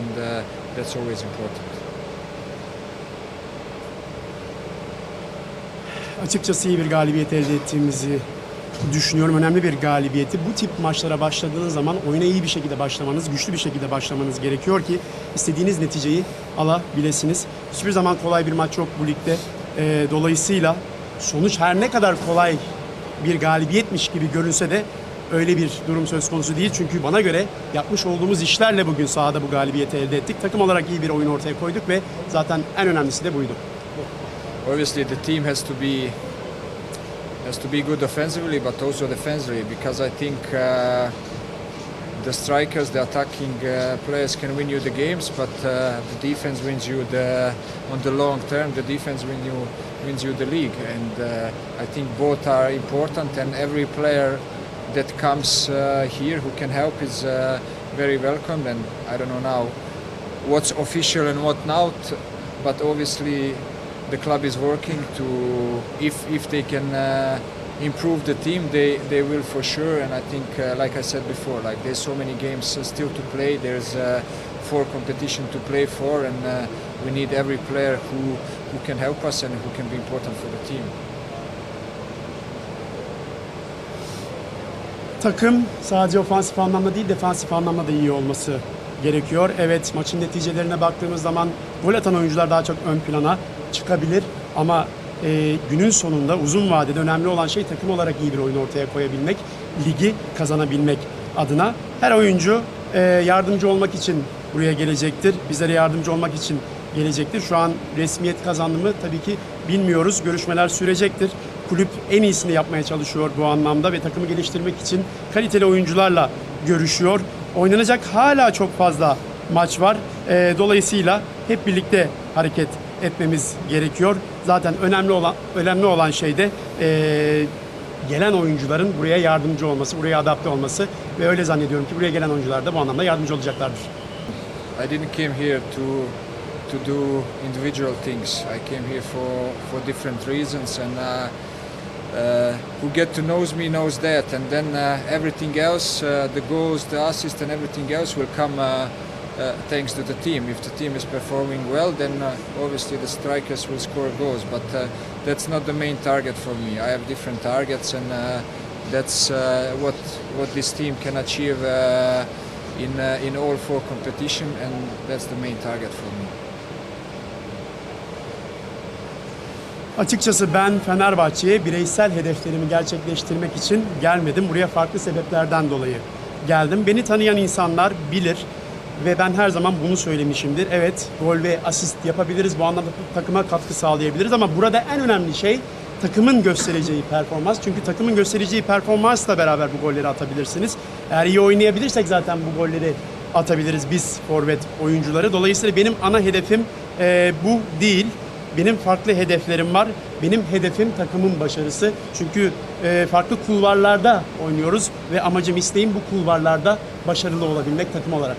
and uh, that's always important. Açıkçası iyi bir galibiyet elde ettiğimizi düşünüyorum. Önemli bir galibiyeti. Bu tip maçlara başladığınız zaman oyuna iyi bir şekilde başlamanız, güçlü bir şekilde başlamanız gerekiyor ki istediğiniz neticeyi alabilirsiniz. Hiçbir zaman kolay bir maç yok bu ligde. Ee, dolayısıyla sonuç her ne kadar kolay bir galibiyetmiş gibi görünse de öyle bir durum söz konusu değil. Çünkü bana göre yapmış olduğumuz işlerle bugün sahada bu galibiyeti elde ettik. Takım olarak iyi bir oyun ortaya koyduk ve zaten en önemlisi de buydu. Obviously, the team has to be has to be good offensively, but also defensively, because I think uh, the strikers, the attacking uh, players can win you the games, but uh, the defense wins you the on the long term. The defense win you wins you the league, and uh, I think both are important. And every player that comes uh, here who can help is uh, very welcomed. And I don't know now what's official and what not, but obviously the club is working to if if they can uh, improve the team they they will for sure. And i think uh, like i said before like there's so many games uh, still to play. There's four competition to play for and we need every player who who can help us and who can be important for the team Takım sadece ofansif anlamda değil defansif anlamda da iyi olması gerekiyor. Evet maçın neticelerine baktığımız zaman gol atan oyuncular daha çok ön plana çıkabilir ama e, günün sonunda uzun vadede önemli olan şey takım olarak iyi bir oyun ortaya koyabilmek, ligi kazanabilmek adına. Her oyuncu e, yardımcı olmak için buraya gelecektir. Bizlere yardımcı olmak için gelecektir. Şu an resmiyet kazandı mı tabii ki bilmiyoruz. Görüşmeler sürecektir. Kulüp en iyisini yapmaya çalışıyor bu anlamda ve takımı geliştirmek için kaliteli oyuncularla görüşüyor. Oynanacak hala çok fazla maç var. Ee, dolayısıyla hep birlikte hareket etmemiz gerekiyor. Zaten önemli olan önemli olan şey de ee, gelen oyuncuların buraya yardımcı olması, buraya adapte olması ve öyle zannediyorum ki buraya gelen oyuncular da bu anlamda yardımcı olacaklardır. i didn't came here to to do individual things i came here for for different reasons and uh, uh, who get to knows me knows that. And then uh, everything else uh, the goals the assist and everything else will come uh, uh, thanks to the team. If the team is performing well then obviously the strikers will score goals. But that's not the main target for me. I have different targets and that's what what this team can achieve in in all four competition. And that's the main target for me Açıkçası ben Fenerbahçe'ye bireysel hedeflerimi gerçekleştirmek için gelmedim. Buraya farklı sebeplerden dolayı geldim. Beni tanıyan insanlar bilir ve ben her zaman bunu söylemişimdir. Evet, gol ve asist yapabiliriz. Bu anlamda takıma katkı sağlayabiliriz ama burada en önemli şey takımın göstereceği performans. Çünkü takımın göstereceği performansla beraber bu golleri atabilirsiniz. Eğer iyi oynayabilirsek zaten bu golleri atabiliriz biz forvet oyuncuları. Dolayısıyla benim ana hedefim eee, bu değil. Benim farklı hedeflerim var. Benim hedefim takımın başarısı. Çünkü e, farklı kulvarlarda oynuyoruz ve amacım isteğim bu kulvarlarda başarılı olabilmek takım olarak.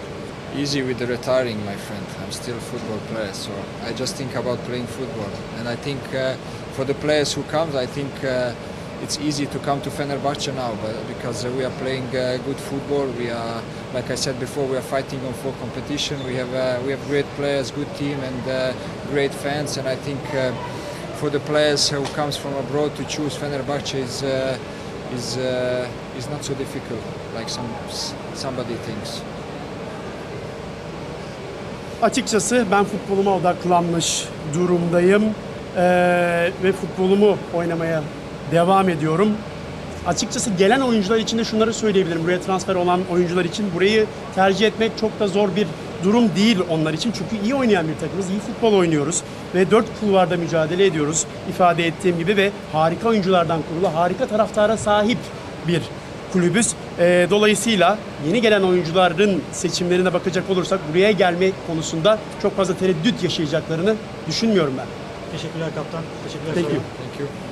easy with the retiring my friend i'm still a football player so i just think about playing football and i think uh, for the players who comes i think uh, it's easy to come to Fenerbahce now because uh, we are playing uh, good football we are like i said before we are fighting on for competition. We have uh, we have great players good team and great fans and i think for the players who comes from abroad to choose Fenerbahce is is is not so difficult like some somebody thinks. Açıkçası ben futboluma odaklanmış durumdayım. Ee, ve futbolumu oynamaya devam ediyorum. Açıkçası gelen oyuncular için de şunları söyleyebilirim. Buraya transfer olan oyuncular için burayı tercih etmek çok da zor bir durum değil onlar için. Çünkü iyi oynayan bir takımız, iyi futbol oynuyoruz ve dört kulvarda mücadele ediyoruz ifade ettiğim gibi ve harika oyunculardan kurulu, harika taraftara sahip bir kulübüz. Ee, dolayısıyla yeni gelen oyuncuların seçimlerine bakacak olursak buraya gelme konusunda çok fazla tereddüt yaşayacaklarını düşünmüyorum ben. Teşekkürler kaptan. Teşekkürler. Thank you. thank you